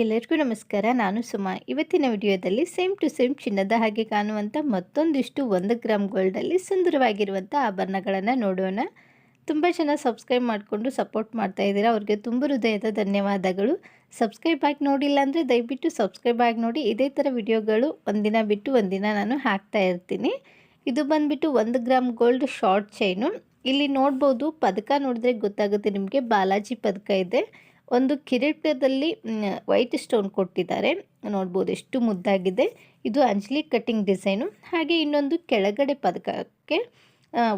ಎಲ್ಲರಿಗೂ ನಮಸ್ಕಾರ. ನಾನು ಸುಮಾ. ಇವತ್ತಿನ ವಿಡಿಯೋದಲ್ಲಿ ಸೇಮ್ ಟು ಸೇಮ್ ಚಿನ್ನದ ಹಾಗೆ ಕಾಣುವಂಥ ಮತ್ತೊಂದಿಷ್ಟು ಒಂದು ಗ್ರಾಮ್ ಗೋಲ್ಡಲ್ಲಿ ಸುಂದರವಾಗಿರುವಂಥ ಆಭರಣಗಳನ್ನು ನೋಡೋಣ. ತುಂಬ ಜನ ಸಬ್ಸ್ಕ್ರೈಬ್ ಮಾಡಿಕೊಂಡು ಸಪೋರ್ಟ್ ಮಾಡ್ತಾ ಇದ್ದೀರಾ. ಅವ್ರಿಗೆ ತುಂಬ ಹೃದಯದ ಧನ್ಯವಾದಗಳು. ಸಬ್ಸ್ಕ್ರೈಬ್ ಆಗಿ ನೋಡಿಲ್ಲ ಅಂದರೆ ದಯವಿಟ್ಟು ಸಬ್ಸ್ಕ್ರೈಬ್ ಆಗಿ ನೋಡಿ. ಇದೇ ಥರ ವಿಡಿಯೋಗಳು ಒಂದಿನ ಬಿಟ್ಟು ಒಂದಿನ ನಾನು ಹಾಕ್ತಾ ಇರ್ತೀನಿ. ಇದು ಬಂದುಬಿಟ್ಟು ಒಂದು ಗ್ರಾಮ್ ಗೋಲ್ಡ್ ಶಾರ್ಟ್ ಚೈನು. ಇಲ್ಲಿ ನೋಡ್ಬೋದು ಪದಕ ನೋಡಿದ್ರೆ ಗೊತ್ತಾಗುತ್ತೆ ನಿಮಗೆ. ಬಾಲಾಜಿ ಪದಕ ಇದೆ. ಒಂದು ಕಿರೀಟದಲ್ಲಿ ವೈಟ್ ಸ್ಟೋನ್ ಕೊಟ್ಟಿದ್ದಾರೆ. ನೋಡ್ಬೋದು ಎಷ್ಟು ಮುದ್ದಾಗಿದೆ. ಇದು ಅಂಜಲಿ ಕಟ್ಟಿಂಗ್ ಡಿಸೈನು ಹಾಗೆ ಇನ್ನೊಂದು ಕೆಳಗಡೆ ಪದಕಕ್ಕೆ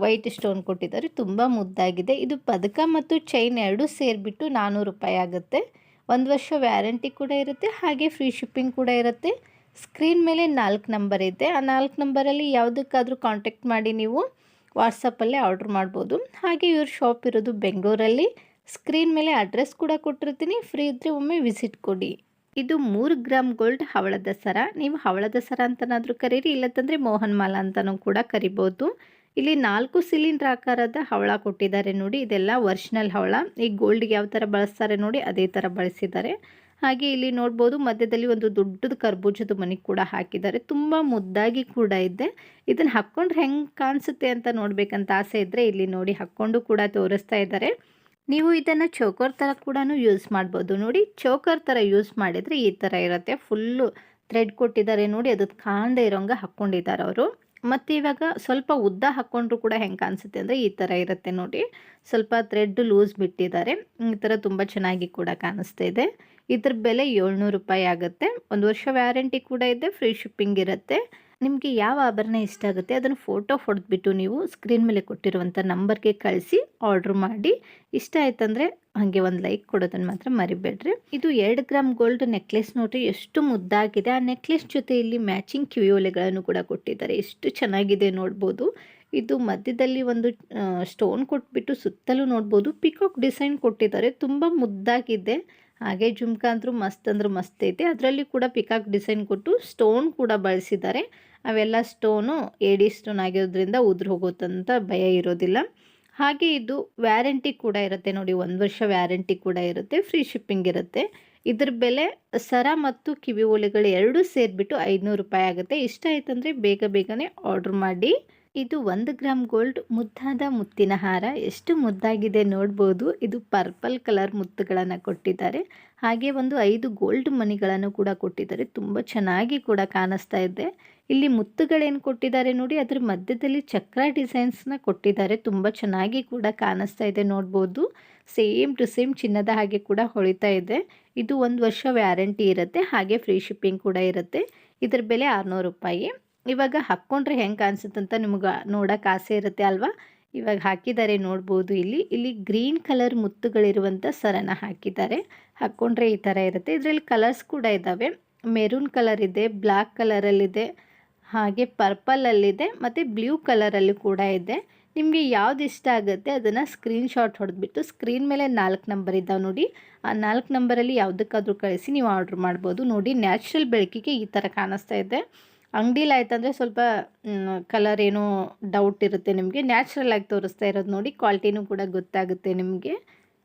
ವೈಟ್ ಸ್ಟೋನ್ ಕೊಟ್ಟಿದ್ದಾರೆ. ತುಂಬ ಮುದ್ದಾಗಿದೆ. ಇದು ಪದಕ ಮತ್ತು ಚೈನ್ ಎರಡೂ ಸೇರಿಬಿಟ್ಟು ನಾನ್ನೂರು ರೂಪಾಯಿ ಆಗುತ್ತೆ. ಒಂದು ವರ್ಷ ವ್ಯಾರಂಟಿ ಕೂಡ ಇರುತ್ತೆ. ಹಾಗೆ ಫ್ರೀ ಶಿಪ್ಪಿಂಗ್ ಕೂಡ ಇರುತ್ತೆ. ಸ್ಕ್ರೀನ್ ಮೇಲೆ ನಾಲ್ಕು ನಂಬರ್ ಇದೆ. ಆ ನಾಲ್ಕು ನಂಬರಲ್ಲಿ ಯಾವುದಕ್ಕಾದರೂ ಕಾಂಟ್ಯಾಕ್ಟ್ ಮಾಡಿ ನೀವು ವಾಟ್ಸಪ್ಪಲ್ಲೇ ಆರ್ಡ್ರ್ ಮಾಡ್ಬೋದು. ಹಾಗೆ ಇವ್ರ ಶಾಪ್ ಇರೋದು ಬೆಂಗಳೂರಲ್ಲಿ. ಸ್ಕ್ರೀನ್ ಮೇಲೆ ಅಡ್ರೆಸ್ ಕೂಡ ಕೊಟ್ಟಿರ್ತೀನಿ. ಫ್ರೀ ಇದ್ದರೆ ಒಮ್ಮೆ ವಿಸಿಟ್ ಕೊಡಿ. ಇದು ಮೂರು ಗ್ರಾಮ್ ಗೋಲ್ಡ್ ಹವಳದ ಸರ ನೀವು ಹವಳದ ಸರ ಅಂತನಾದರೂ ಕರೀರಿ, ಇಲ್ಲತ್ತಂದರೆ ಮೋಹನ್ ಮಾಲ ಅಂತನೂ ಕೂಡ ಕರಿಬೋದು. ಇಲ್ಲಿ ನಾಲ್ಕು ಸಿಲಿಂಡ್ರ್ ಆಕಾರದ ಹವಳ ಕೊಟ್ಟಿದ್ದಾರೆ ನೋಡಿ. ಇದೆಲ್ಲ ಒರಿಜಿನಲ್ ಹವಳ. ಈ ಗೋಲ್ಡ್ಗೆ ಯಾವ ಥರ ಬಳಸ್ತಾರೆ ನೋಡಿ, ಅದೇ ಥರ ಬಳಸಿದ್ದಾರೆ. ಹಾಗೆ ಇಲ್ಲಿ ನೋಡ್ಬೋದು, ಮಧ್ಯದಲ್ಲಿ ಒಂದು ದೊಡ್ಡದು ಕರ್ಬೂಜದ ಮನೆ ಕೂಡ ಹಾಕಿದ್ದಾರೆ. ತುಂಬ ಮುದ್ದಾಗಿ ಕೂಡ ಇದೆ. ಇದನ್ನು ಹಾಕ್ಕೊಂಡ್ರೆ ಹೆಂಗೆ ಕಾಣಿಸುತ್ತೆ ಅಂತ ನೋಡಬೇಕಂತ ಆಸೆ ಇದ್ದರೆ ಇಲ್ಲಿ ನೋಡಿ ಹಾಕ್ಕೊಂಡು ಕೂಡ ತೋರಿಸ್ತಾ ಇದ್ದಾರೆ. ನೀವು ಇದನ್ನು ಚೋಕರ್ ಥರ ಕೂಡ ಯೂಸ್ ಮಾಡ್ಬೋದು. ನೋಡಿ, ಚೋಕರ್ ಥರ ಯೂಸ್ ಮಾಡಿದರೆ ಈ ಥರ ಇರುತ್ತೆ. ಫುಲ್ಲು ಥ್ರೆಡ್ ಕೊಟ್ಟಿದ್ದಾರೆ ನೋಡಿ ಅದು ಕಾಣದೇ ಇರೋಂಗೆ ಹಾಕ್ಕೊಂಡಿದ್ದಾರೆ ಅವರು. ಮತ್ತು ಇವಾಗ ಸ್ವಲ್ಪ ಉದ್ದ ಹಾಕ್ಕೊಂಡ್ರು ಕೂಡ ಹೆಂಗೆ ಕಾಣಿಸುತ್ತೆ ಅಂದರೆ ಈ ಥರ ಇರುತ್ತೆ ನೋಡಿ. ಸ್ವಲ್ಪ ಥ್ರೆಡ್ ಲೂಸ್ ಬಿಟ್ಟಿದ್ದಾರೆ. ಈ ಥರ ತುಂಬ ಚೆನ್ನಾಗಿ ಕೂಡ ಕಾಣಿಸ್ತಾ ಇದೆ. ಇದ್ರ ಬೆಲೆ ಏಳ್ನೂರು ರೂಪಾಯಿ ಆಗುತ್ತೆ. ಒಂದು ವರ್ಷ ವ್ಯಾರಂಟಿ ಕೂಡ ಇದೆ ಫ್ರೀ ಶಿಪ್ಪಿಂಗ್ ಇರುತ್ತೆ. ನಿಮಗೆ ಯಾವ ಆಭರಣ ಇಷ್ಟ ಆಗುತ್ತೆ ಅದನ್ನು ಫೋಟೋ ಹೊಡೆದ್ಬಿಟ್ಟು ನೀವು ಸ್ಕ್ರೀನ್ ಮೇಲೆ ಕೊಟ್ಟಿರುವಂಥ ನಂಬರ್ಗೆ ಕಳಿಸಿ ಆರ್ಡ್ರ್ ಮಾಡಿ. ಇಷ್ಟ ಆಯ್ತಂದರೆ ಹಾಗೆ ಒಂದು ಲೈಕ್ ಕೊಡೋದನ್ನು ಮಾತ್ರ ಮರಿಬೇಡ್ರಿ. ಇದು ಎರಡು ಗ್ರಾಮ್ ಗೋಲ್ಡ್ ನೆಕ್ಲೆಸ್ ನೋಡ್ರಿ, ಎಷ್ಟು ಮುದ್ದಾಗಿದೆ. ಆ ನೆಕ್ಲೆಸ್ ಜೊತೆ ಇಲ್ಲಿ ಮ್ಯಾಚಿಂಗ್ ಕಿವಿಯೋಲೆಗಳನ್ನು ಕೂಡ ಕೊಟ್ಟಿದ್ದಾರೆ. ಎಷ್ಟು ಚೆನ್ನಾಗಿದೆ ನೋಡ್ಬೋದು. ಇದು ಮಧ್ಯದಲ್ಲಿ ಒಂದು ಸ್ಟೋನ್ ಕೊಟ್ಬಿಟ್ಟು ಸುತ್ತಲೂ ನೋಡ್ಬೋದು. ಪಿಕಾಕ್ ಡಿಸೈನ್ ಕೊಟ್ಟಿದ್ದಾರೆ. ತುಂಬ ಮುದ್ದಾಗಿದೆ. ಹಾಗೆ ಜುಮ್ಕ ಅಂದರೂ ಮಸ್ತ್ ಅಂದ್ರೆ ಮಸ್ತ್ ಐತೆ. ಅದರಲ್ಲಿ ಕೂಡ ಪಿಕಾಕ್ ಡಿಸೈನ್ ಕೊಟ್ಟು ಸ್ಟೋನ್ ಕೂಡ ಬಳಸಿದ್ದಾರೆ. ಅವೆಲ್ಲ ಸ್ಟೋನು ಏಡಿ ಸ್ಟೋನ್ ಆಗಿರೋದ್ರಿಂದ ಉದುರು ಹೋಗುತ್ತಂತ ಭಯ ಇರೋದಿಲ್ಲ. ಹಾಗೆ ಇದು ವ್ಯಾರಂಟಿ ಕೂಡ ಇರುತ್ತೆ ನೋಡಿ, ಒಂದು ವರ್ಷ ವ್ಯಾರಂಟಿ ಕೂಡ ಇರುತ್ತೆ ಫ್ರೀ ಶಿಪ್ಪಿಂಗ್ ಇರುತ್ತೆ. ಇದ್ರ ಬೆಲೆ ಸರ ಮತ್ತು ಕಿವಿ ಓಲೆಗಳು ಎರಡೂ ಸೇರಿಬಿಟ್ಟು ಐದುನೂರು ರೂಪಾಯಿ ಆಗುತ್ತೆ. ಇಷ್ಟ ಆಯ್ತಂದರೆ ಬೇಗ ಬೇಗನೆ ಆರ್ಡ್ರ್ ಮಾಡಿ. ಇದು ಒಂದು ಗ್ರಾಮ್ ಗೋಲ್ಡ್ ಮುದ್ದಾದ ಮುತ್ತಿನ ಹಾರ. ಎಷ್ಟು ಮುದ್ದಾಗಿದೆ ನೋಡ್ಬೋದು. ಇದು ಪರ್ಪಲ್ ಕಲರ್ ಮುತ್ತುಗಳನ್ನು ಕೊಟ್ಟಿದ್ದಾರೆ. ಹಾಗೆ ಒಂದು ಐದು ಗೋಲ್ಡ್ ಮನಿಗಳನ್ನು ಕೂಡ ಕೊಟ್ಟಿದ್ದಾರೆ. ತುಂಬ ಚೆನ್ನಾಗಿ ಕೂಡ ಕಾಣಿಸ್ತಾ ಇದೆ. ಇಲ್ಲಿ ಮುತ್ತುಗಳೇನು ಕೊಟ್ಟಿದ್ದಾರೆ ನೋಡಿ, ಅದ್ರ ಮಧ್ಯದಲ್ಲಿ ಚಕ್ರ ಡಿಸೈನ್ಸ್ನ ಕೊಟ್ಟಿದ್ದಾರೆ. ತುಂಬ ಚೆನ್ನಾಗಿ ಕೂಡ ಕಾಣಿಸ್ತಾ ಇದೆ ನೋಡ್ಬೋದು. ಸೇಮ್ ಟು ಸೇಮ್ ಚಿನ್ನದ ಹಾಗೆ ಕೂಡ ಹೊಳಿತಾ ಇದೆ. ಇದು ಒಂದು ವರ್ಷ ವ್ಯಾರಂಟಿ ಇರುತ್ತೆ. ಹಾಗೆ ಫ್ರೀ ಶಿಪ್ಪಿಂಗ್ ಕೂಡ ಇರುತ್ತೆ. ಇದರ ಬೆಲೆ ಆರುನೂರು ರೂಪಾಯಿ. ಇವಾಗ ಹಾಕ್ಕೊಂಡ್ರೆ ಹೆಂಗೆ ಅಂತ ನಿಮ್ಗೆ ನೋಡೋಕೆ ಆಸೆ ಇರುತ್ತೆ ಅಲ್ವಾ? ಇವಾಗ ಹಾಕಿದ್ದಾರೆ ನೋಡ್ಬೋದು ಇಲ್ಲಿ. ಇಲ್ಲಿ ಗ್ರೀನ್ ಕಲರ್ ಮುತ್ತುಗಳಿರುವಂಥ ಸರನ ಹಾಕಿದ್ದಾರೆ. ಹಾಕ್ಕೊಂಡ್ರೆ ಈ ಥರ ಇರುತ್ತೆ. ಇದರಲ್ಲಿ ಕಲರ್ಸ್ ಕೂಡ ಇದ್ದಾವೆ ಮೆರೂನ್ ಕಲರ್ ಇದೆ ಬ್ಲ್ಯಾಕ್ ಕಲರಲ್ಲಿದೆ ಹಾಗೆ ಪರ್ಪಲಲ್ಲಿದೆ ಮತ್ತು ಬ್ಲೂ ಕಲರಲ್ಲಿ ಕೂಡ ಇದೆ. ನಿಮಗೆ ಯಾವ್ದು ಇಷ್ಟ ಆಗುತ್ತೆ ಅದನ್ನು ಸ್ಕ್ರೀನ್ಶಾಟ್ ಹೊಡೆದ್ಬಿಟ್ಟು ಸ್ಕ್ರೀನ್ ಮೇಲೆ ನಾಲ್ಕು ನಂಬರ್ ಇದ್ದಾವೆ ನೋಡಿ. ಆ ನಾಲ್ಕು ನಂಬರಲ್ಲಿ ಯಾವುದಕ್ಕಾದ್ರೂ ಕಳಿಸಿ ನೀವು ಆರ್ಡ್ರ್ ಮಾಡ್ಬೋದು. ನೋಡಿ ನ್ಯಾಚುರಲ್ ಬೆಳಕಿಗೆ ಈ ಥರ ಕಾಣಿಸ್ತಾ ಇದೆ. ಅಂಗಡಿಲಿ ಆಯ್ತಂದರೆ ಸ್ವಲ್ಪ ಕಲರ್ ಏನೋ ಡೌಟ್ ಇರುತ್ತೆ ನಿಮಗೆ. ನ್ಯಾಚುರಲ್ ಆಗಿ ತೋರಿಸ್ತಾ ಇರೋದು ನೋಡಿ ಕ್ವಾಲಿಟಿನೂ ಕೂಡ ಗೊತ್ತಾಗುತ್ತೆ ನಿಮಗೆ.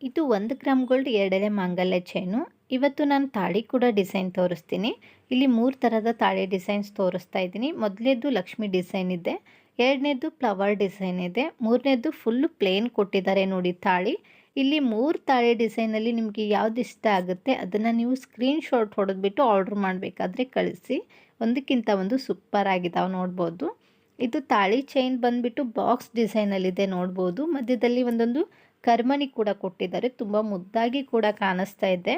ಇದು ಒಂದು ಗ್ರಾಮ್ ಗೋಲ್ಡ್ ಎರಡನೇ ಮಾಂಗಲ್ಯ ಚೈನು ಇವತ್ತು ನಾನು ತಾಳಿ ಕೂಡ ಡಿಸೈನ್ ತೋರಿಸ್ತೀನಿ. ಇಲ್ಲಿ ಮೂರು ಥರದ ತಾಳಿ ಡಿಸೈನ್ಸ್ ತೋರಿಸ್ತಾ ಇದ್ದೀನಿ. ಮೊದಲನೇದು ಲಕ್ಷ್ಮಿ ಡಿಸೈನ್ ಇದೆ ಎರಡನೇದು ಫ್ಲವರ್ ಡಿಸೈನ್ ಇದೆ ಮೂರನೇದು ಫುಲ್ಲು ಪ್ಲೇನ್ ಕೊಟ್ಟಿದ್ದಾರೆ ನೋಡಿ ತಾಳಿ. ಇಲ್ಲಿ ಮೂರು ತಾಳಿ ಡಿಸೈನಲ್ಲಿ ನಿಮಗೆ ಯಾವ್ದು ಇಷ್ಟ ಆಗುತ್ತೆ ಅದನ್ನು ನೀವು ಸ್ಕ್ರೀನ್ ಶಾಟ್ ಹೊಡೆದ್ಬಿಟ್ಟು ಆರ್ಡ್ರ್ ಮಾಡಬೇಕಾದ್ರೆ ಕಳಿಸಿ. ಒಂದಕ್ಕಿಂತ ಒಂದು ಸೂಪರ್ ಆಗಿದ್ದಾವೆ ನೋಡ್ಬೋದು. ಇದು ತಾಳಿ ಚೈನ್ ಬಂದುಬಿಟ್ಟು ಬಾಕ್ಸ್ ಡಿಸೈನಲ್ಲಿದೆ ನೋಡ್ಬೋದು. ಮಧ್ಯದಲ್ಲಿ ಒಂದೊಂದು ಕರ್ಮನಿ ಕೂಡ ಕೊಟ್ಟಿದ್ದಾರೆ. ತುಂಬ ಮುದ್ದಾಗಿ ಕೂಡ ಕಾಣಿಸ್ತಾ ಇದೆ.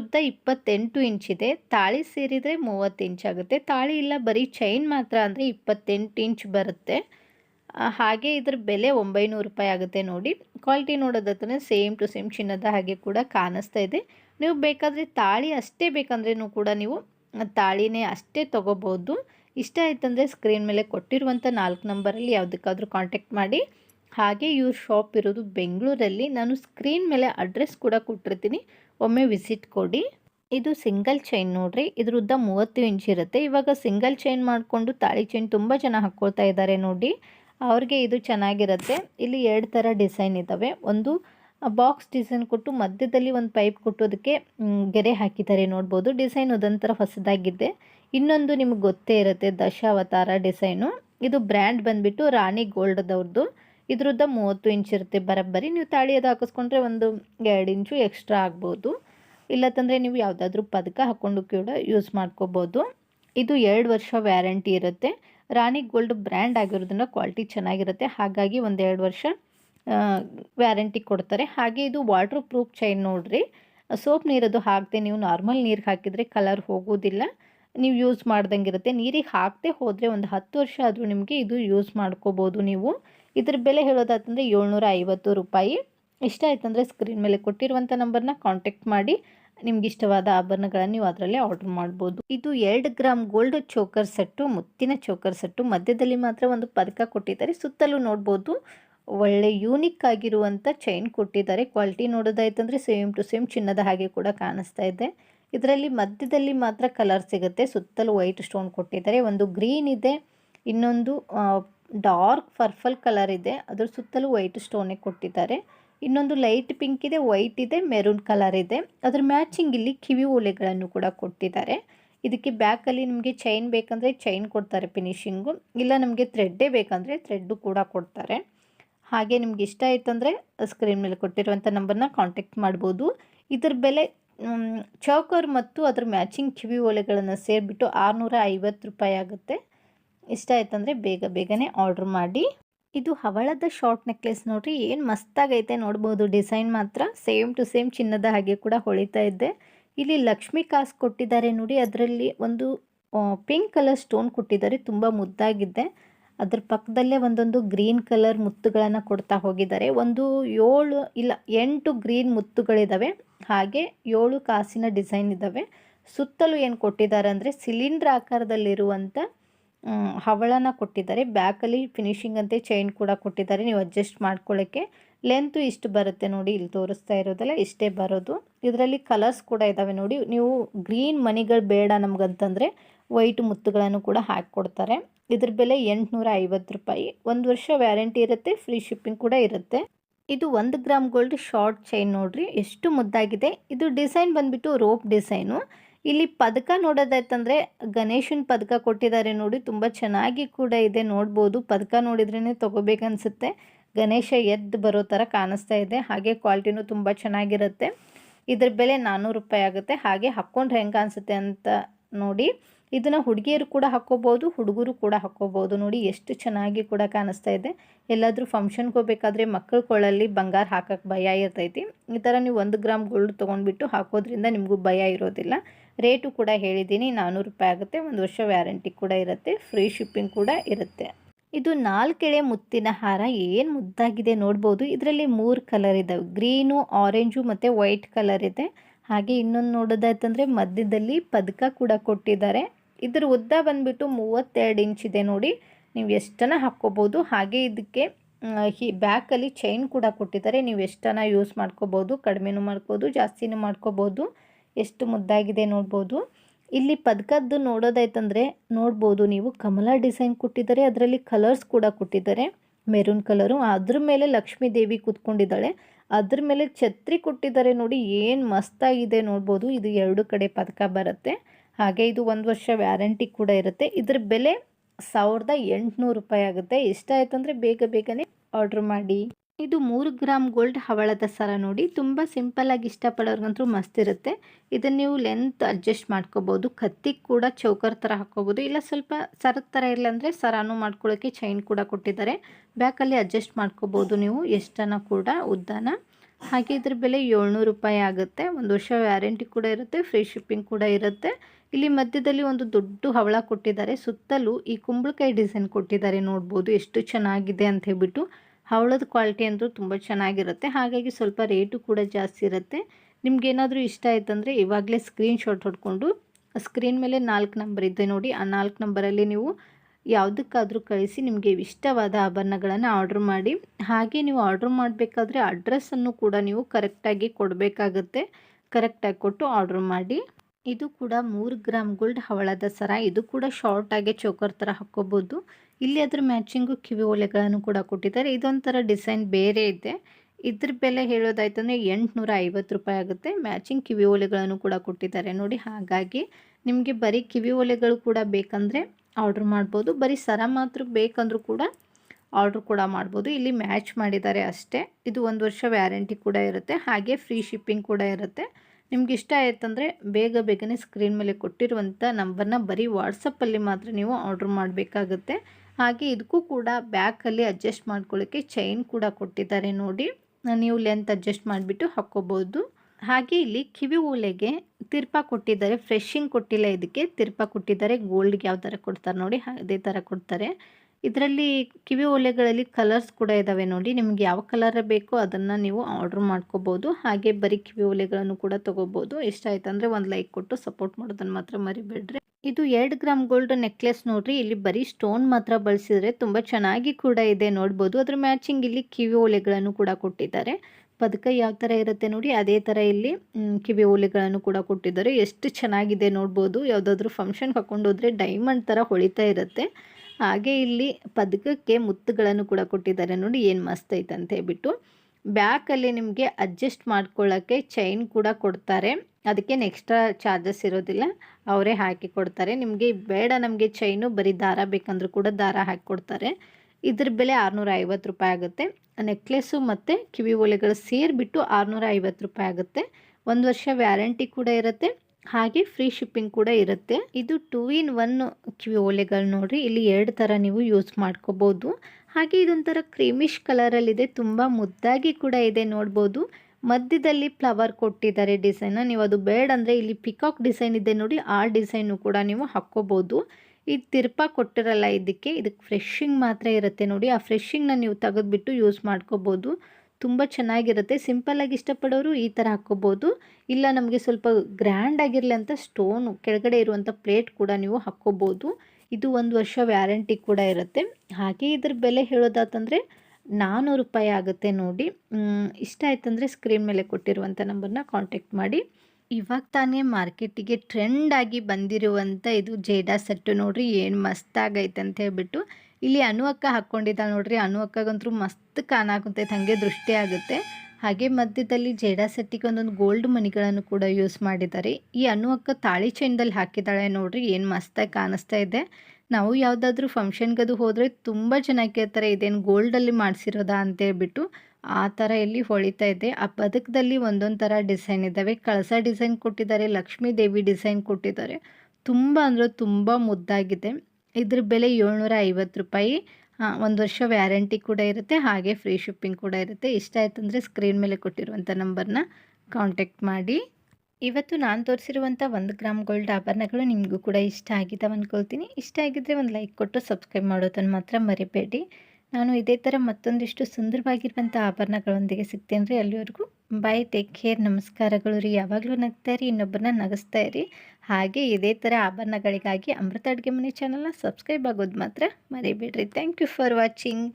ಉದ್ದ ಇಪ್ಪತ್ತೆಂಟು ಇದೆ. ತಾಳಿ ಸೇರಿದರೆ ಮೂವತ್ತು ಇಂಚ್ ಆಗುತ್ತೆ. ತಾಳಿ ಇಲ್ಲ, ಬರೀ ಚೈನ್ ಮಾತ್ರ ಅಂದರೆ ಇಪ್ಪತ್ತೆಂಟು ಇಂಚ್ ಬರುತ್ತೆ. ಹಾಗೆ ಇದ್ರ ಬೆಲೆ ಒಂಬೈನೂರು ರೂಪಾಯಿ ಆಗುತ್ತೆ ನೋಡಿ. ಕ್ವಾಲಿಟಿ ನೋಡೋದತ್ರ ಸೇಮ್ ಟು ಸೇಮ್ ಚಿನ್ನದ ಹಾಗೆ ಕೂಡ ಕಾಣಿಸ್ತಾ ಇದೆ. ನೀವು ಬೇಕಾದರೆ ತಾಳಿ ಅಷ್ಟೇ ಬೇಕಂದ್ರೂ ಕೂಡ ನೀವು ತಾಳಿನೇ ಅಷ್ಟೇ ತೊಗೋಬೋದು. ಇಷ್ಟ ಆಯ್ತಂದರೆ ಸ್ಕ್ರೀನ್ ಮೇಲೆ ಕೊಟ್ಟಿರುವಂಥ ನಾಲ್ಕು ನಂಬರಲ್ಲಿ ಯಾವುದಕ್ಕಾದರೂ ಕಾಂಟ್ಯಾಕ್ಟ್ ಮಾಡಿ. ಹಾಗೆ ಇವ್ರ ಶಾಪ್ ಇರೋದು ಬೆಂಗಳೂರಲ್ಲಿ. ನಾನು ಸ್ಕ್ರೀನ್ ಮೇಲೆ ಅಡ್ರೆಸ್ ಕೂಡ ಕೊಟ್ಟಿರ್ತೀನಿ. ಒಮ್ಮೆ ವಿಸಿಟ್ ಕೊಡಿ. ಇದು ಸಿಂಗಲ್ ಚೈನ್ ನೋಡ್ರಿ. ಇದ್ರ ಉದ್ದ ಮೂವತ್ತು ಇಂಚ್ ಇರುತ್ತೆ. ಇವಾಗ ಸಿಂಗಲ್ ಚೈನ್ ಮಾಡಿಕೊಂಡು ತಾಳಿ ಚೈನ್ ತುಂಬ ಜನ ಹಾಕ್ಕೊಳ್ತಾ ಇದ್ದಾರೆ ನೋಡಿ. ಅವ್ರಿಗೆ ಇದು ಚೆನ್ನಾಗಿರುತ್ತೆ. ಇಲ್ಲಿ ಎರಡು ಥರ ಡಿಸೈನ್ ಇದ್ದಾವೆ ಒಂದು ಬಾಕ್ಸ್ ಡಿಸೈನ್ ಕೊಟ್ಟು ಮಧ್ಯದಲ್ಲಿ ಒಂದು ಪೈಪ್ ಕೊಟ್ಟು ಅದಕ್ಕೆ ಗೆರೆ ಹಾಕಿದ್ದಾರೆ ನೋಡ್ಬೋದು. ಡಿಸೈನ್ ಅದೊಂಥರ ಹೊಸದಾಗಿದೆ. ಇನ್ನೊಂದು ನಿಮ್ಗೆ ಗೊತ್ತೇ ಇರುತ್ತೆ, ದಶಾವತಾರ ಡಿಸೈನು. ಇದು ಬ್ರ್ಯಾಂಡ್ ಬಂದ್ಬಿಟ್ಟು ರಾಣಿ ಗೋಲ್ಡ್ದವ್ರದ್ದು ಇದ್ರದ್ದು ಮೂವತ್ತು ಇಂಚ್ ಇರುತ್ತೆ ಬರೋಬ್ಬರಿ. ನೀವು ತಾಳಿ ಅದು ಹಾಕಿಸ್ಕೊಂಡ್ರೆ ಒಂದು ಎರಡು ಇಂಚು ಎಕ್ಸ್ಟ್ರಾ ಆಗ್ಬೋದು. ಇಲ್ಲತ್ತಂದರೆ ನೀವು ಯಾವುದಾದ್ರೂ ಪದಕ ಹಾಕ್ಕೊಂಡು ಕೂಡ ಯೂಸ್ ಮಾಡ್ಕೋಬೋದು. ಇದು ಎರಡು ವರ್ಷ ವ್ಯಾರಂಟಿ ಇರುತ್ತೆ. ರಾಣಿ ಗೋಲ್ಡ್ ಬ್ರ್ಯಾಂಡ್ ಆಗಿರೋದ್ರಿಂದ ಕ್ವಾಲಿಟಿ ಚೆನ್ನಾಗಿರುತ್ತೆ. ಹಾಗಾಗಿ ಒಂದೆರಡು ವರ್ಷ ವ್ಯಾರಂಟಿ ಕೊಡ್ತಾರೆ. ಹಾಗೆ ಇದು ವಾಟರ್ ಪ್ರೂಫ್ ಚೈನ್ ನೋಡ್ರಿ. ಸೋಪ್ ನೀರದು ಹಾಕದೆ ನೀವು ನಾರ್ಮಲ್ ನೀರಿಗೆ ಹಾಕಿದರೆ ಕಲರ್ ಹೋಗೋದಿಲ್ಲ. ನೀವು ಯೂಸ್ ಮಾಡ್ದಂಗೆ ಇರುತ್ತೆ ನೀರಿಗೆ ಹಾಕದೆ ಹೋದರೆ ಒಂದು ಹತ್ತು ವರ್ಷ ಆದರೂ ನಿಮಗೆ ಇದು ಯೂಸ್ ಮಾಡ್ಕೋಬೋದು ನೀವು. ಇದ್ರ ಬೆಲೆ ಹೇಳೋದಾತಂದರೆ ಏಳ್ನೂರ ಐವತ್ತು ರೂಪಾಯಿ. ಇಷ್ಟ ಆಯ್ತಂದರೆ ಸ್ಕ್ರೀನ್ ಮೇಲೆ ಕೊಟ್ಟಿರುವಂಥ ನಂಬರ್ನ ಕಾಂಟ್ಯಾಕ್ಟ್ ಮಾಡಿ. ನಿಮ್ಗೆ ಇಷ್ಟವಾದ ಆಭರಣಗಳನ್ನು ನೀವು ಅದರಲ್ಲೇ ಆರ್ಡರ್ ಮಾಡಬಹುದು ಇದು ಎರಡು ಗ್ರಾಮ್ ಗೋಲ್ಡ್ ಚೋಕರ್ ಸೆಟ್ಟು ಮುತ್ತಿನ ಚೋಕರ್ ಸೆಟ್ಟು ಮಧ್ಯದಲ್ಲಿ ಮಾತ್ರ ಒಂದು ಪದಕ ಕೊಟ್ಟಿದ್ದಾರೆ. ಸುತ್ತಲೂ ನೋಡಬಹುದು ಒಳ್ಳೆ ಯೂನಿಕ್ ಆಗಿರುವಂತ ಚೈನ್ ಕೊಟ್ಟಿದ್ದಾರೆ. ಕ್ವಾಲಿಟಿ ನೋಡೋದಾಯ್ತಂದ್ರೆ ಸೇಮ್ ಟು ಸೇಮ್ ಚಿನ್ನದ ಹಾಗೆ ಕೂಡ ಕಾಣಿಸ್ತಾ ಇದೆ. ಇದರಲ್ಲಿ ಮಧ್ಯದಲ್ಲಿ ಮಾತ್ರ ಕಲರ್ ಸಿಗುತ್ತೆ. ಸುತ್ತಲೂ ವೈಟ್ ಸ್ಟೋನ್ ಕೊಟ್ಟಿದ್ದಾರೆ. ಒಂದು ಗ್ರೀನ್ ಇದೆ, ಇನ್ನೊಂದು ಡಾರ್ಕ್ ಪರ್ಪಲ್ ಕಲರ್ ಇದೆ. ಅದ್ರ ಸುತ್ತಲೂ ವೈಟ್ ಸ್ಟೋನೇ ಕೊಟ್ಟಿದ್ದಾರೆ. ಇನ್ನೊಂದು ಲೈಟ್ ಪಿಂಕ್ ಇದೆ, ವೈಟ್ ಇದೆ, ಮೆರೂನ್ ಕಲರ್ ಇದೆ. ಅದರ ಮ್ಯಾಚಿಂಗ್ ಇಲ್ಲಿ ಕಿವಿ ಓಲೆಗಳನ್ನು ಕೂಡ ಕೊಟ್ಟಿದ್ದಾರೆ. ಇದಕ್ಕೆ ಬ್ಯಾಕಲ್ಲಿ ನಿಮಗೆ ಚೈನ್ ಬೇಕಂದರೆ ಚೈನ್ ಕೊಡ್ತಾರೆ ಫಿನಿಶಿಂಗು. ಇಲ್ಲ ನಮಗೆ ಥ್ರೆಡ್ಡೇ ಬೇಕಂದರೆ ಥ್ರೆಡ್ಡು ಕೂಡ ಕೊಡ್ತಾರೆ. ಹಾಗೆ ನಿಮ್ಗೆ ಇಷ್ಟ ಆಯ್ತಂದರೆ ಸ್ಕ್ರೀನ್ ಮೇಲೆ ಕೊಟ್ಟಿರುವಂಥ ನಂಬರ್ನ ಕಾಂಟ್ಯಾಕ್ಟ್ ಮಾಡ್ಬೋದು. ಇದ್ರ ಬೆಲೆ ಚೌಕರ್ ಮತ್ತು ಅದ್ರ ಮ್ಯಾಚಿಂಗ್ ಕಿವಿ ಓಲೆಗಳನ್ನು ಸೇರಿಬಿಟ್ಟು ಆರುನೂರ ರೂಪಾಯಿ ಆಗುತ್ತೆ. ಇಷ್ಟ ಆಯ್ತಂದರೆ ಬೇಗ ಬೇಗನೆ ಆರ್ಡ್ರ್ ಮಾಡಿ. ಇದು ಹವಳದ ಶಾರ್ಟ್ ನೆಕ್ಲೆಸ್ ನೋಡ್ರಿ ಏನು ಮಸ್ತಾಗೈತೆ ನೋಡ್ಬೋದು. ಡಿಸೈನ್ ಮಾತ್ರ ಸೇಮ್ ಟು ಸೇಮ್ ಚಿನ್ನದ ಹಾಗೆ ಕೂಡ ಹೊಳಿತಾ ಇದೆ. ಇಲ್ಲಿ ಲಕ್ಷ್ಮಿ ಕಾಸು ಕೊಟ್ಟಿದ್ದಾರೆ ನೋಡಿ ಅದರಲ್ಲಿ ಒಂದು ಪಿಂಕ್ ಕಲರ್ ಸ್ಟೋನ್ ಕೊಟ್ಟಿದ್ದಾರೆ ತುಂಬ ಮುದ್ದಾಗಿದೆ. ಅದ್ರ ಪಕ್ಕದಲ್ಲೇ ಒಂದೊಂದು ಗ್ರೀನ್ ಕಲರ್ ಮುತ್ತುಗಳನ್ನು ಕೊಡ್ತಾ ಹೋಗಿದ್ದಾರೆ. ಒಂದು ಏಳು ಇಲ್ಲ ಎಂಟು ಗ್ರೀನ್ ಮುತ್ತುಗಳಿದ್ದಾವೆ ಹಾಗೆ ಏಳು ಕಾಸಿನ ಡಿಸೈನ್ ಇದ್ದಾವೆ ಸುತ್ತಲೂ ಏನು ಕೊಟ್ಟಿದ್ದಾರೆ ಅಂದರೆ ಸಿಲಿಂಡರ್ ಆಕಾರದಲ್ಲಿರುವಂಥ ಮ್, ಹವಳನ ಕೊಟ್ಟಿದ್ದಾರೆ. ಬ್ಯಾಕಲ್ಲಿ ಫಿನಿಶಿಂಗ್ ಅಂತೆ ಚೈನ್ ಕೂಡ ಕೊಟ್ಟಿದ್ದಾರೆ. ನೀವು ಅಡ್ಜಸ್ಟ್ ಮಾಡ್ಕೊಳ್ಳೋಕ್ಕೆ ಲೆಂತು ಇಷ್ಟು ಬರುತ್ತೆ ನೋಡಿ, ಇಲ್ಲಿ ತೋರಿಸ್ತಾ ಇರೋದಲ್ಲ ಇಷ್ಟೇ ಬರೋದು. ಇದರಲ್ಲಿ ಕಲರ್ಸ್ ಕೂಡ ಇದ್ದಾವೆ ನೋಡಿ. ನೀವು ಗ್ರೀನ್ ಮನಿಗಳು ಬೇಡ ನಮಗಂತಂದರೆ ವೈಟ್ ಮುತ್ತುಗಳನ್ನು ಕೂಡ ಹಾಕಿಕೊಡ್ತಾರೆ. ಇದ್ರ ಬೆಲೆ ಎಂಟುನೂರ ಐವತ್ತು ರೂಪಾಯಿ. ಒಂದು ವರ್ಷ ವ್ಯಾರಂಟಿ ಇರುತ್ತೆ ಫ್ರೀ ಶಿಪ್ಪಿಂಗ್ ಕೂಡ ಇರುತ್ತೆ. ಇದು ಒಂದು ಗ್ರಾಮ್ ಗೋಲ್ಡ್ ಶಾರ್ಟ್ ಚೈನ್ ನೋಡ್ರಿ. ಎಷ್ಟು ಮುದ್ದಾಗಿದೆ. ಇದು ಡಿಸೈನ್ ಬಂದ್ಬಿಟ್ಟು ರೋಪ್ ಡಿಸೈನು ಇಲ್ಲಿ ಪದಕ ನೋಡೋದಾಯ್ತಂದ್ರೆ ಗಣೇಶನ ಪದಕ ಕೊಟ್ಟಿದ್ದಾರೆ ನೋಡಿ, ತುಂಬ ಚೆನ್ನಾಗಿ ಕೂಡ ಇದೆ, ನೋಡ್ಬೋದು. ಪದಕ ನೋಡಿದ್ರೇ ತೊಗೋಬೇಕನ್ಸುತ್ತೆ. ಗಣೇಶ ಎದ್ದು ಬರೋ ಥರ ಕಾಣಿಸ್ತಾ ಇದೆ, ಹಾಗೆ ಕ್ವಾಲಿಟಿನೂ ತುಂಬ ಚೆನ್ನಾಗಿರುತ್ತೆ. ಇದ್ರ ಬೆಲೆ ನಾನ್ನೂರು ರೂಪಾಯಿ ಆಗುತ್ತೆ, ಹಾಗೆ ಹಾಕ್ಕೊಂಡ್ರೆ ಹೆಂಗೆ ಅನಿಸುತ್ತೆ ಅಂತ ನೋಡಿ. ಇದನ್ನು ಹುಡುಗಿಯರು ಕೂಡ ಹಾಕ್ಕೋಬೋದು, ಹುಡುಗರು ಕೂಡ ಹಾಕ್ಕೋಬೋದು. ನೋಡಿ, ಎಷ್ಟು ಚೆನ್ನಾಗಿ ಕೂಡ ಕಾಣಿಸ್ತಾ ಇದೆ. ಎಲ್ಲಾದರೂ ಫಂಕ್ಷನ್ಗೆ ಹೋಗ್ಬೇಕಾದ್ರೆ ಮಕ್ಕಳ ಕೊಳ್ಳಲ್ಲಿ ಬಂಗಾರ ಹಾಕೋಕ್ಕೆ ಭಯ ಇರ್ತೈತಿ. ಈ ಥರ ನೀವು ಒಂದು ಗ್ರಾಮ್ ಗೋಲ್ಡ್ ತೊಗೊಂಡ್ಬಿಟ್ಟು ಹಾಕೋದ್ರಿಂದ ನಿಮಗೂ ಭಯ ಇರೋದಿಲ್ಲ. ರೇಟು ಕೂಡ ಹೇಳಿದ್ದೀನಿ ನಾನ್ನೂರು ರೂಪಾಯಿ ಆಗುತ್ತೆ. ಒಂದು ವರ್ಷ ವ್ಯಾರಂಟಿ ಕೂಡ ಇರುತ್ತೆ ಫ್ರೀ ಶಿಪ್ಪಿಂಗ್ ಕೂಡ ಇರುತ್ತೆ. ಇದು ನಾಲ್ಕೆಳೆ ಮುತ್ತಿನ ಹಾರ, ಏನು ಮುದ್ದಾಗಿದೆ ನೋಡ್ಬೋದು. ಇದರಲ್ಲಿ ಮೂರು ಕಲರ್ ಇದ್ದಾವೆ ಗ್ರೀನು ಆರೆಂಜು ಮತ್ತು ವೈಟ್ ಕಲರ್ ಇದೆ. ಹಾಗೆ ಇನ್ನೊಂದು ನೋಡೋದಾಯ್ತಂದರೆ ಮಧ್ಯದಲ್ಲಿ ಪದಕ ಕೂಡ ಕೊಟ್ಟಿದ್ದಾರೆ. ಇದ್ರ ಉದ್ದ ಬಂದ್ಬಿಟ್ಟು ಮೂವತ್ತೆರಡು ಇಂಚ್ ಇದೆ ನೋಡಿ. ನೀವು ಎಷ್ಟನ ಹಾಕ್ಕೋಬೋದು. ಹಾಗೆ ಇದಕ್ಕೆ ಹಿ ಬ್ಯಾಕಲ್ಲಿ ಚೈನ್ ಕೂಡ ಕೊಟ್ಟಿದ್ದಾರೆ. ನೀವು ಎಷ್ಟನ ಯೂಸ್ ಮಾಡ್ಕೋಬೋದು, ಕಡಿಮೆನೂ ಮಾಡ್ಕೋಬೋದು, ಜಾಸ್ತಿನೂ ಮಾಡ್ಕೋಬೋದು, ಎಷ್ಟು ಮುದ್ದಾಗಿದೆ ನೋಡ್ಬೋದು. ಇಲ್ಲಿ ಪದಕದ್ದು ನೋಡೋದಾಯ್ತಂದರೆ ನೋಡ್ಬೋದು ನೀವು, ಕಮಲ ಡಿಸೈನ್ ಕೊಟ್ಟಿದ್ದಾರೆ. ಅದರಲ್ಲಿ ಕಲರ್ಸ್ ಕೂಡ ಕೊಟ್ಟಿದ್ದಾರೆ. ಮೆರೂನ್ ಕಲರು ಅದ್ರ ಮೇಲೆ ಲಕ್ಷ್ಮೀ ದೇವಿ ಕೂತ್ಕೊಂಡಿದ್ದಾಳೆ. ಅದ್ರ ಮೇಲೆ ಛತ್ರಿ ಕೊಟ್ಟಿದ್ದಾರೆ ನೋಡಿ, ಏನು ಮಸ್ತಾಗಿದೆ ನೋಡ್ಬೋದು. ಇದು ಎರಡು ಕಡೆ ಪದಕ ಬರುತ್ತೆ. ಹಾಗೆ ಇದು ಒಂದು ವರ್ಷ ವ್ಯಾರಂಟಿ ಕೂಡ ಇರುತ್ತೆ. ಇದ್ರ ಬೆಲೆ ಸಾವಿರದ ಎಂಟುನೂರು ರೂಪಾಯಿ ಆಗುತ್ತೆ. ಇಷ್ಟ ಆಯ್ತು ಅಂದರೆ ಬೇಗ ಬೇಗನೆ ಆರ್ಡ್ರ್ ಮಾಡಿ. ಇದು ಮೂರು ಗ್ರಾಮ್ ಗೋಲ್ಡ್ ಹವಳದ ಸರ ನೋಡಿ, ತುಂಬ ಸಿಂಪಲ್ಲಾಗಿ ಇಷ್ಟಪಡೋರ್ಗಂತೂ ಮಸ್ತ್ ಇರುತ್ತೆ. ಇದನ್ನು ನೀವು ಲೆಂತ್ ಅಡ್ಜಸ್ಟ್ ಮಾಡ್ಕೋಬೋದು ಕತ್ತಿಗೆ ಕೂಡ ಚೌಕರ್ ಥರ ಹಾಕ್ಕೋಬೋದು, ಇಲ್ಲ ಸ್ವಲ್ಪ ಸರದ ಥರ ಇಲ್ಲ ಅಂದರೆ ಸರಾನು ಮಾಡ್ಕೊಳ್ಳೋಕ್ಕೆ ಚೈನ್ ಕೂಡ ಕೊಟ್ಟಿದ್ದಾರೆ. ಬ್ಯಾಕಲ್ಲಿ ಅಡ್ಜಸ್ಟ್ ಮಾಡ್ಕೋಬೋದು ನೀವು, ಎಷ್ಟನ ಕೂಡ, ಉದ್ದನ. ಹಾಗೆ ಇದ್ರ ಬೆಲೆ ಏಳ್ನೂರು ರೂಪಾಯಿ ಆಗುತ್ತೆ. ಒಂದು ವರ್ಷ ವ್ಯಾರಂಟಿ ಕೂಡ ಇರುತ್ತೆ, ಫ್ರೀ ಶಿಪ್ಪಿಂಗ್ ಕೂಡ ಇರುತ್ತೆ. ಇಲ್ಲಿ ಮಧ್ಯದಲ್ಲಿ ಒಂದು ದೊಡ್ಡ ಹವಳ ಕೊಟ್ಟಿದ್ದಾರೆ. ಸುತ್ತಲೂ ಈ ಕುಂಬಳಕಾಯಿ ಡಿಸೈನ್ ಕೊಟ್ಟಿದ್ದಾರೆ ನೋಡ್ಬೋದು, ಎಷ್ಟು ಚೆನ್ನಾಗಿದೆ ಅಂತ ಹೇಳ್ಬಿಟ್ಟು. ಹವಳದ ಕ್ವಾಲಿಟಿ ಅಂದರೂ ತುಂಬ ಚೆನ್ನಾಗಿರುತ್ತೆ. ಹಾಗಾಗಿ ಸ್ವಲ್ಪ ರೇಟು ಕೂಡ ಜಾಸ್ತಿ ಇರುತ್ತೆ. ನಿಮ್ಗೇನಾದರೂ ಇಷ್ಟ ಆಯ್ತಂದರೆ ಇವಾಗಲೇ ಸ್ಕ್ರೀನ್ ಶಾಟ್ ಹೊಡ್ಕೊಂಡು ಸ್ಕ್ರೀನ್ ಮೇಲೆ ನಾಲ್ಕು ನಂಬರ್ ಇದೆ ನೋಡಿ, ಆ ನಾಲ್ಕು ನಂಬರಲ್ಲಿ ನೀವು ಯಾವುದಕ್ಕಾದರೂ ಕಳಿಸಿ ನಿಮಗೆ ಇಷ್ಟವಾದ ಆಭರಣಗಳನ್ನು ಆರ್ಡ್ರ್ ಮಾಡಿ. ಹಾಗೆ ನೀವು ಆರ್ಡ್ರ್ ಮಾಡಬೇಕಾದ್ರೆ ಅಡ್ರೆಸ್ಸನ್ನು ಕೂಡ ನೀವು ಕರೆಕ್ಟಾಗಿ ಕೊಡಬೇಕಾಗತ್ತೆ. ಕರೆಕ್ಟಾಗಿ ಕೊಟ್ಟು ಆರ್ಡ್ರ್ ಮಾಡಿ. ಇದು ಕೂಡ ಮೂರು ಗ್ರಾಮ್ ಗೋಲ್ಡ್ ಹವಳದ ಸರ ಇದು ಕೂಡ ಶಾರ್ಟ್ ಆಗಿ ಚೋಕರ್ ಥರ ಹಾಕ್ಕೋಬೋದು. ಇಲ್ಲಿ ಅದ್ರ ಮ್ಯಾಚಿಂಗು ಕಿವಿ ಓಲೆಗಳನ್ನು ಕೂಡ ಕೊಟ್ಟಿದ್ದಾರೆ. ಇದೊಂಥರ ಡಿಸೈನ್ ಬೇರೆ ಇದೆ. ಇದ್ರ ಬೆಲೆ ಹೇಳೋದಾಯ್ತಂದರೆ ಎಂಟುನೂರ ಐವತ್ತು ರೂಪಾಯಿ ಆಗುತ್ತೆ. ಮ್ಯಾಚಿಂಗ್ ಕಿವಿ ಓಲೆಗಳನ್ನು ಕೂಡ ಕೊಟ್ಟಿದ್ದಾರೆ. ನೋಡಿ ಹಾಗಾಗಿ ನಿಮಗೆ ಬರೀ ಕಿವಿ ಓಲೆಗಳು ಕೂಡ ಬೇಕಂದರೆ ಆರ್ಡ್ರ್ ಮಾಡ್ಬೋದು. ಬರೀ ಸರ ಮಾತ್ರ ಬೇಕಂದ್ರೂ ಕೂಡ ಆರ್ಡ್ರ್ ಕೂಡ ಮಾಡ್ಬೋದು. ಇಲ್ಲಿ ಮ್ಯಾಚ್ ಮಾಡಿದ್ದಾರೆ ಅಷ್ಟೇ. ಇದು ಒಂದು ವರ್ಷ ವ್ಯಾರಂಟಿ ಕೂಡ ಇರುತ್ತೆ. ಹಾಗೆ ಫ್ರೀ ಶಿಪ್ಪಿಂಗ್ ಕೂಡ ಇರುತ್ತೆ. ನಿಮ್ಗೆ ಇಷ್ಟ ಆಯ್ತಂದರೆ ಬೇಗ ಬೇಗನೆ ಸ್ಕ್ರೀನ್ ಮೇಲೆ ಕೊಟ್ಟಿರುವಂಥ ನಂಬರ್ನ ಬರೀ ವಾಟ್ಸಪ್ಪಲ್ಲಿ ಮಾತ್ರ ನೀವು ಆರ್ಡ್ರ್ ಮಾಡಬೇಕಾಗುತ್ತೆ. ಹಾಗೆ ಇದಕ್ಕೂ ಕೂಡ ಬ್ಯಾಕಲ್ಲಿ ಅಡ್ಜಸ್ಟ್ ಮಾಡ್ಕೊಳ್ಳೋಕ್ಕೆ ಚೈನ್ ಕೂಡ ಕೊಟ್ಟಿದ್ದಾರೆ ನೋಡಿ. ನೀವು ಲೆಂತ್ ಅಡ್ಜಸ್ಟ್ ಮಾಡಿಬಿಟ್ಟು ಹಾಕ್ಕೋಬೋದು. ಹಾಗೆ ಇಲ್ಲಿ ಕಿವಿ ಓಲೆಗೆ ತಿರ್ಪ ಕೊಟ್ಟಿದ್ದಾರೆ ಫ್ರೆಶಿಂಗ್ ಕೊಟ್ಟಿಲ್ಲ ಇದಕ್ಕೆ, ತಿರ್ಪ ಕೊಟ್ಟಿದ್ದಾರೆ ಗೋಲ್ಡ್ಗೆ ಯಾವ ಥರ ಕೊಡ್ತಾರೆ ನೋಡಿ, ಅದೇ ಥರ ಕೊಡ್ತಾರೆ. ಇದರಲ್ಲಿ ಕಿವಿ ಓಲೆಗಳಲ್ಲಿ ಕಲರ್ಸ್ ಕೂಡ ಇದ್ದಾವೆ ನೋಡಿ. ನಿಮಗೆ ಯಾವ ಕಲರ್ ಬೇಕೋ ಅದನ್ನು ನೀವು ಆರ್ಡ್ರ್ ಮಾಡ್ಕೋಬೋದು. ಹಾಗೆ ಬರೀ ಕಿವಿ ಓಲೆಗಳನ್ನು ಕೂಡ ತೊಗೋಬೋದು. ಇಷ್ಟ ಆಯ್ತು ಅಂದರೆ ಒಂದು ಲೈಕ್ ಕೊಟ್ಟು ಸಪೋರ್ಟ್ ಮಾಡೋದನ್ನು ಮಾತ್ರ ಮರಿಬೇಡ್ರಿ. ಇದು ಎರಡು ಗ್ರಾಮ್ ಗೋಲ್ಡ್ ನೆಕ್ಲೆಸ್ ನೋಡ್ರಿ. ಇಲ್ಲಿ ಬರೀ ಸ್ಟೋನ್ ಮಾತ್ರ ಬಳಸಿದ್ರೆ ತುಂಬ ಚೆನ್ನಾಗಿ ಕೂಡ ಇದೆ ನೋಡ್ಬೋದು. ಅದ್ರ ಮ್ಯಾಚಿಂಗ್ ಇಲ್ಲಿ ಕಿವಿ ಓಲೆಗಳನ್ನು ಕೂಡ ಕೊಟ್ಟಿದ್ದಾರೆ. ಪದಕ ಯಾವ ಥರ ಇರುತ್ತೆ ನೋಡಿ, ಅದೇ ಥರ ಇಲ್ಲಿ ಕಿವಿ ಓಲೆಗಳನ್ನು ಕೂಡ ಕೊಟ್ಟಿದ್ದಾರೆ. ಎಷ್ಟು ಚೆನ್ನಾಗಿದೆ ನೋಡ್ಬೋದು. ಯಾವುದಾದ್ರೂ ಫಂಕ್ಷನ್ಗೆ ಹಾಕೊಂಡು ಹೋದರೆ ಡೈಮಂಡ್ ಥರ ಹೊಳಿತಾ ಇರುತ್ತೆ. ಹಾಗೆ ಇಲ್ಲಿ ಪದಕಕ್ಕೆ ಮುತ್ತುಗಳನ್ನು ಕೂಡ ಕೊಟ್ಟಿದ್ದಾರೆ ನೋಡಿ, ಏನು ಮಸ್ತ್ ಐತೆ ಅಂತ ಹೇಳ್ಬಿಟ್ಟು ಬ್ಯಾಕಲ್ಲಿ ನಿಮಗೆ ಅಡ್ಜಸ್ಟ್ ಮಾಡ್ಕೊಳ್ಳೋಕ್ಕೆ ಚೈನ್ ಕೂಡ ಕೊಡ್ತಾರೆ. ಅದಕ್ಕೆ ಎಕ್ಸ್ಟ್ರಾ ಚಾರ್ಜಸ್ ಇರೋದಿಲ್ಲ. ಅವರೇ ಹಾಕಿ ಕೊಡ್ತಾರೆ. ನಿಮಗೆ ಬೇಡ ನಮಗೆ ಚೈನು ಬರೀ ದಾರ ಬೇಕಂದ್ರೂ ಕೂಡ ದಾರ ಹಾಕಿ ಕೊಡ್ತಾರೆ. ಇದ್ರ ಬೆಲೆ ಆರುನೂರ ಐವತ್ತು ರೂಪಾಯಿ ಆಗುತ್ತೆ. ನೆಕ್ಲೆಸ್ಸು ಮತ್ತು ಕಿವಿ ಒಲೆಗಳು ಸೇರಿಬಿಟ್ಟು ಆರುನೂರ ಐವತ್ತು ರೂಪಾಯಿ ಆಗುತ್ತೆ. ಒಂದು ವರ್ಷ ವ್ಯಾರಂಟಿ ಕೂಡ ಇರುತ್ತೆ. ಹಾಗೆ ಫ್ರೀ ಶಿಪ್ಪಿಂಗ್ ಕೂಡ ಇರುತ್ತೆ. ಇದು ಟೂ ಇನ್ ಒನ್ ಕಿವಿ ಓಲೆಗಳು ನೋಡ್ರಿ. ಇಲ್ಲಿ ಎರಡು ಥರ ನೀವು ಯೂಸ್ ಮಾಡ್ಕೋಬೋದು. ಹಾಗೆ ಇದೊಂಥರ ಕ್ರೀಮಿಶ್ ಕಲರಲ್ಲಿದೆ ತುಂಬ ಮುದ್ದಾಗಿ ಕೂಡ ಇದೆ ನೋಡ್ಬೋದು. ಮಧ್ಯದಲ್ಲಿ ಫ್ಲವರ್ ಕೊಟ್ಟಿದ್ದಾರೆ ಡಿಸೈನ್ ನೀವು ಅದು ಬೇಡ ಅಂದರೆ ಇಲ್ಲಿ ಪಿಕಾಕ್ ಡಿಸೈನ್ ಇದೆ ನೋಡಿ, ಆ ಡಿಸೈನು ಕೂಡ ನೀವು ಹಾಕ್ಕೋಬೋದು. ಈ ತಿರ್ಪ ಕೊಟ್ಟಿರಲ್ಲ ಇದಕ್ಕೆ ಇದಕ್ಕೆ ಫ್ರೆಶಿಂಗ್ ಮಾತ್ರ ಇರುತ್ತೆ ನೋಡಿ. ಆ ಫ್ರೆಶಿಂಗ್ನ ನೀವು ತೆಗೆದುಬಿಟ್ಟು ಯೂಸ್ ಮಾಡ್ಕೋಬೋದು. ತುಂಬ ಚೆನ್ನಾಗಿರುತ್ತೆ. ಸಿಂಪಲ್ಲಾಗಿ ಇಷ್ಟಪಡೋರು ಈ ಥರ ಹಾಕ್ಕೋಬೋದು. ಇಲ್ಲ ನಮಗೆ ಸ್ವಲ್ಪ ಗ್ರ್ಯಾಂಡ್ ಆಗಿರಲಿ ಅಂತ ಸ್ಟೋನು, ಕೆಳಗಡೆ ಇರುವಂಥ ಪ್ಲೇಟ್ ಕೂಡ ನೀವು ಹಾಕ್ಕೋಬೋದು. ಇದು ಒಂದು ವರ್ಷ ವ್ಯಾರಂಟಿ ಕೂಡ ಇರುತ್ತೆ. ಹಾಗೆ ಇದ್ರ ಬೆಲೆ ಹೇಳೋದಾತಂದರೆ ನಾನ್ನೂರು ರೂಪಾಯಿ ಆಗುತ್ತೆ ನೋಡಿ. ಇಷ್ಟ ಆಯ್ತಂದರೆ ಸ್ಕ್ರೀನ್ ಮೇಲೆ ಕೊಟ್ಟಿರುವಂಥ ನಂಬರ್ನ ಕಾಂಟ್ಯಾಕ್ಟ್ ಮಾಡಿ. ಇವಾಗ ತಾನೇ ಮಾರ್ಕೆಟಿಗೆ ಟ್ರೆಂಡ್ ಆಗಿ ಬಂದಿರುವಂಥ ಇದು ಜೇಡಾ ಸೆಟ್ಟು ನೋಡ್ರಿ, ಏನು ಮಸ್ತಾಗೈತೆ ಅಂತ ಹೇಳ್ಬಿಟ್ಟು ಇಲ್ಲಿ ಅನು ಅಕ್ಕ ಹಾಕ್ಕೊಂಡಿದ್ದಾಳೆ ನೋಡ್ರಿ. ಅನು ಅಕ್ಕಗಂತೂ ಮಸ್ತ್ ಕಾಣಾಕುಂತೈತೆ ಹಾಗೆ ದೃಷ್ಟಿ ಆಗುತ್ತೆ. ಹಾಗೆ ಮಧ್ಯದಲ್ಲಿ ಜೇಡಾ ಸೆಟ್ಟಿಗೆ ಒಂದೊಂದು ಗೋಲ್ಡ್ ಮನಿಗಳನ್ನು ಕೂಡ ಯೂಸ್ ಮಾಡಿದ್ದಾರೆ. ಈ ಅನು ಅಕ್ಕ ತಾಳಿ ಚೈನ್ದಲ್ಲಿ ಹಾಕಿದ್ದಾಳೆ ನೋಡ್ರಿ. ಏನು ಮಸ್ತಾಗಿ ಕಾಣಿಸ್ತಾ ಇದೆ. ನಾವು ಯಾವುದಾದ್ರೂ ಫಂಕ್ಷನ್ಗದು ಹೋದರೆ ತುಂಬ ಜನ ಕೇಳ್ತಾರೆ, ಇದೇನು ಗೋಲ್ಡಲ್ಲಿ ಮಾಡಿಸಿರೋದಾ? ಅಂತ ಹೇಳ್ಬಿಟ್ಟು. ಆ ಥರ ಇಲ್ಲಿ ಹೊಳಿತಾ ಇದೆ. ಆ ಪದಕದಲ್ಲಿ ಒಂದೊಂದು ಥರ ಡಿಸೈನ್ ಇದ್ದಾವೆ. ಕಳಸ ಡಿಸೈನ್ ಕೊಟ್ಟಿದ್ದಾರೆ ಲಕ್ಷ್ಮೀ ದೇವಿ ಡಿಸೈನ್ ಕೊಟ್ಟಿದ್ದಾರೆ. ತುಂಬ ಅಂದರೆ ತುಂಬ ಮುದ್ದಾಗಿದೆ. ಇದ್ರ ಬೆಲೆ ಏಳ್ನೂರ ಐವತ್ತು ರೂಪಾಯಿ ಒಂದು ವರ್ಷ ವ್ಯಾರಂಟಿ ಕೂಡ ಇರುತ್ತೆ, ಹಾಗೆ ಫ್ರೀ ಶಿಪ್ಪಿಂಗ್ ಕೂಡ ಇರುತ್ತೆ. ಇಷ್ಟ ಆಯ್ತಂದರೆ ಸ್ಕ್ರೀನ್ ಮೇಲೆ ಕೊಟ್ಟಿರುವಂಥ ನಂಬರ್ನ ಕಾಂಟ್ಯಾಕ್ಟ್ ಮಾಡಿ. ಇವತ್ತು ನಾನು ತೋರಿಸಿರುವಂಥ ಒಂದು ಗ್ರಾಮ್ ಗೋಲ್ಡ್ ಆಭರಣಗಳು ನಿಮಗೂ ಕೂಡ ಇಷ್ಟ ಆಗಿದೆ ಅಂದ್ಕೊಳ್ತೀನಿ ಇಷ್ಟ ಆಗಿದ್ದರೆ ಒಂದು ಲೈಕ್ ಕೊಟ್ಟು ಸಬ್ಸ್ಕ್ರೈಬ್ ಮಾಡೋದನ್ನು ಮಾತ್ರ ಮರಿಬೇಡಿ. ನಾನು ಇದೇ ಥರ ಮತ್ತೊಂದಿಷ್ಟು ಸುಂದರವಾಗಿರುವಂಥ ಆಭರಣಗಳೊಂದಿಗೆ ಸಿಗ್ತೇನೆ ರೀ ಅಲ್ಲಿವರೆಗೂ. ಬಾಯ್ ಟೇಕ್ ಕೇರ್ ನಮಸ್ಕಾರಗಳು ರೀ. ಯಾವಾಗಲೂ ನಗ್ತಾ ಇರಿ, ಇನ್ನೊಬ್ಬರನ್ನ ನಗಿಸ್ತಾ ಇರಿ. ಹಾಗೆ ಇದೇ ಥರ ಆಭರಣಗಳಿಗಾಗಿ ಅಮೃತ ಅಡುಗೆ ಮನೆ ಚಾನಲ್ನ ಸಬ್ಸ್ಕ್ರೈಬ್ ಆಗೋದು ಮಾತ್ರ ಮರಿಬೇಡ್ರಿ. Thank you for watching.